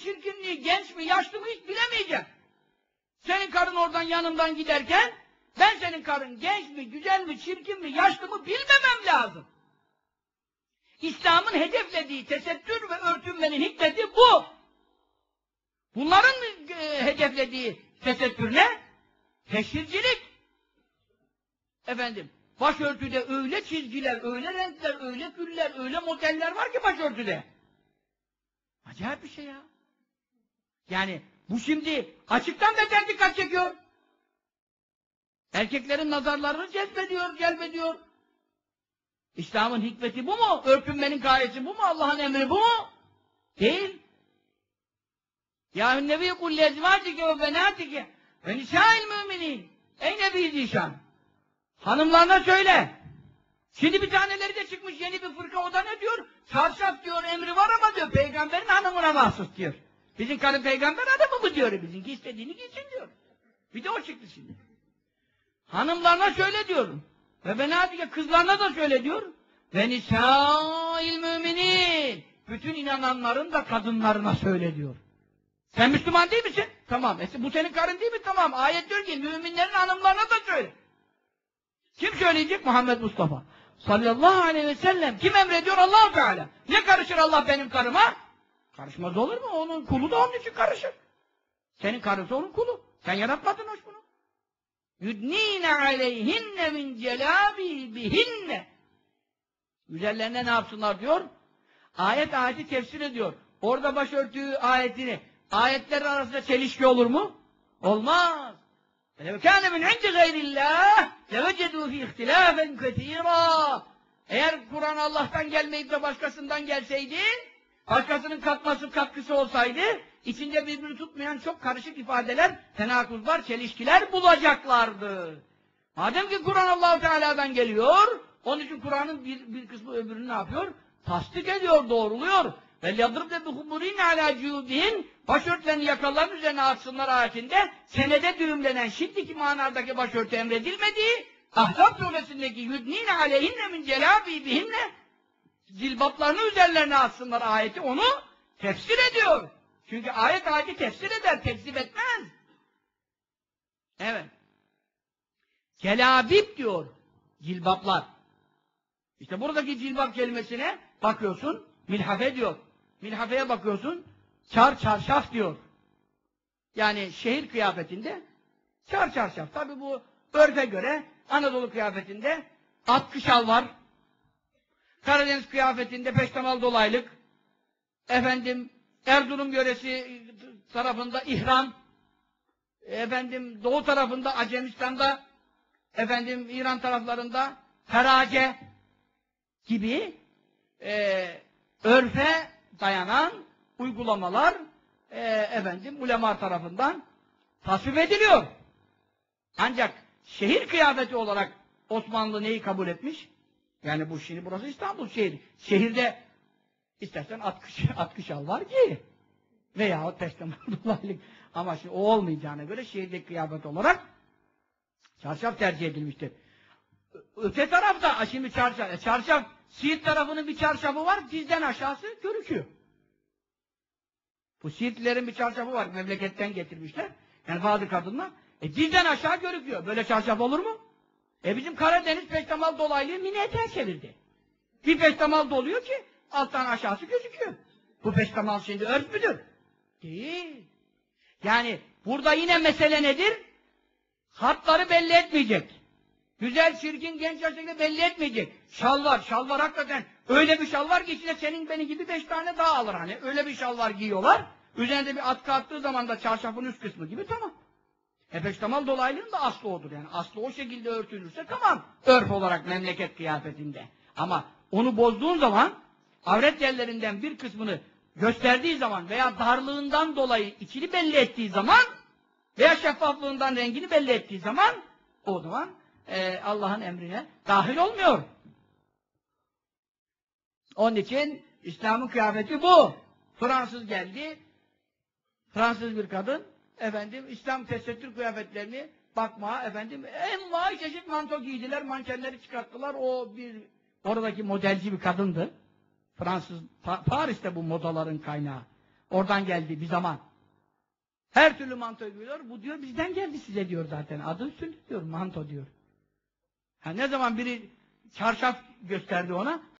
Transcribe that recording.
mi, çirkinliği, genç mi, yaşlı mı hiç bilemeyeceğim. Senin karın oradan yanından giderken ben senin karın genç mi, güzel mi, çirkin mi, yaşlı mı bilmemem lazım. İslam'ın hedeflediği tesettür ve örtünmenin hikmeti bu. Bunların e, hedeflediği tesettür ne? Teşhircilik. Efendim, başörtüde öyle çizgiler, öyle renkler, öyle güller, öyle modeller var ki başörtüde. Acayip bir şey ya. Yani bu şimdi açıktan beter dikkat çekiyor. Erkeklerin nazarlarını cezbediyor, celbediyor. İslam'ın hikmeti bu mu? Örtünmenin gayesi bu mu? Allah'ın emri bu mu? Değil. Ya Nebi kul lezvacike ve benatike ve nisâil müminin. Ey Nebi Zişan. Hanımlarına söyle. Şimdi bir taneleri de çıkmış yeni bir fırka o da ne diyor? Çarşaf diyor emri var ama diyor peygamberin hanımına mahsus diyor. Bizim karı peygamber adamı mı diyor? Bizimki istediğini giysin diyor. Bir de o çıktı şimdi. Hanımlarına söyle diyorum. Ve benatike kızlarına da söyle diyor. Ve nisâil müminin. Bütün inananların da kadınlarına söyle diyor. Sen Müslüman değil misin? Tamam. E, bu senin karın değil mi? Tamam. Ayet diyor ki müminlerin hanımlarına da söyle. Kim söyleyecek? Muhammed Mustafa. Sallallahu aleyhi ve sellem. Kim emrediyor? allah Teala. Ne karışır Allah benim karıma? Karışmaz olur mu? Onun kulu da onun için karışır. Senin karısı onun kulu. Sen yaratmadın hoş bunu. Yudnine aleyhinne min celabibihinne. Üzerlerine ne yapsınlar diyor? Ayet ayeti tefsir ediyor. Orada başörtüyü ayetini ayetler arasında çelişki olur mu? Olmaz. فَلَوْ كَانَ مِنْ عِنْدِ غَيْرِ اللّٰهِ لَوَجَدُوا فِي اِخْتِلَافًا كَثِيرًا Eğer Kur'an Allah'tan gelmeyip de başkasından gelseydi, başkasının katması katkısı olsaydı, içinde birbirini tutmayan çok karışık ifadeler, tenakuzlar, çelişkiler bulacaklardı. Madem ki Kur'an allah Teala'dan geliyor, onun için Kur'an'ın bir, bir kısmı öbürünü ne yapıyor? Tasdik ediyor, doğruluyor. Ve yadrib de bihumurin ala cübihin başörtülerini yakaların üzerine atsınlar ayetinde senede düğümlenen şimdiki manadaki başörtü emredilmediği Ahzab suresindeki yudnine aleyhinne min celabibihinne zilbaplarını üzerlerine atsınlar ayeti onu tefsir ediyor. Çünkü ayet ayeti tefsir eder, tekzip etmez. Evet. Celabib diyor. Cilbaplar. İşte buradaki cilbap kelimesine bakıyorsun, milhafe diyor. Milhafeye bakıyorsun, çar çarşaf diyor. Yani şehir kıyafetinde çar çarşaf. Tabi bu örfe göre Anadolu kıyafetinde atkı şal var. Karadeniz kıyafetinde peştemal dolaylık. Efendim Erzurum yöresi tarafında ihram. Efendim doğu tarafında Acemistan'da efendim İran taraflarında ferace gibi e, örfe dayanan uygulamalar e, efendim ulema tarafından tasvip ediliyor. Ancak şehir kıyafeti olarak Osmanlı neyi kabul etmiş? Yani bu şimdi burası İstanbul şehri. Şehirde istersen atkış, atkış al var ki veya peştemal dolaylık ama şimdi o olmayacağına göre şehirdeki kıyafet olarak çarşaf tercih edilmiştir. Öte tarafta şimdi çarşaf, e, çarşaf Siirt tarafının bir çarşafı var, dizden aşağısı görüküyor. Bu Siirtlilerin bir çarşafı var, memleketten getirmişler. Yani bazı kadınlar. E dizden aşağı görüküyor. Böyle çarşaf olur mu? E bizim Karadeniz peştemal dolaylı mini eter çevirdi. Bir peştemal doluyor ki alttan aşağısı gözüküyor. Bu peştemal şimdi örf müdür? Değil. Yani burada yine mesele nedir? Hatları belli etmeyecek. Güzel, çirkin, genç yaşta belli etmeyecek. Şal var, şal var hakikaten. Öyle bir şal var ki içine senin benim gibi beş tane daha alır hani. Öyle bir şal var giyiyorlar. Üzerinde bir atkı attığı zaman da çarşafın üst kısmı gibi tamam. E peştemal dolaylığın da aslı odur yani. Aslı o şekilde örtülürse tamam. Örf olarak memleket kıyafetinde. Ama onu bozduğun zaman avret yerlerinden bir kısmını gösterdiği zaman veya darlığından dolayı içini belli ettiği zaman veya şeffaflığından rengini belli ettiği zaman o zaman e, Allah'ın emrine dahil olmuyor. Onun için İslam'ın kıyafeti bu. Fransız geldi. Fransız bir kadın efendim İslam tesettür kıyafetlerini bakma efendim en vay çeşit manto giydiler, mankenleri çıkarttılar. O bir oradaki modelci bir kadındı. Fransız, pa Paris'te bu modaların kaynağı. Oradan geldi bir zaman. Her türlü manto giyiyor. Bu diyor bizden geldi size diyor zaten. Adı üstünde diyor manto diyor. Ha, ne zaman biri çarşaf gösterdi ona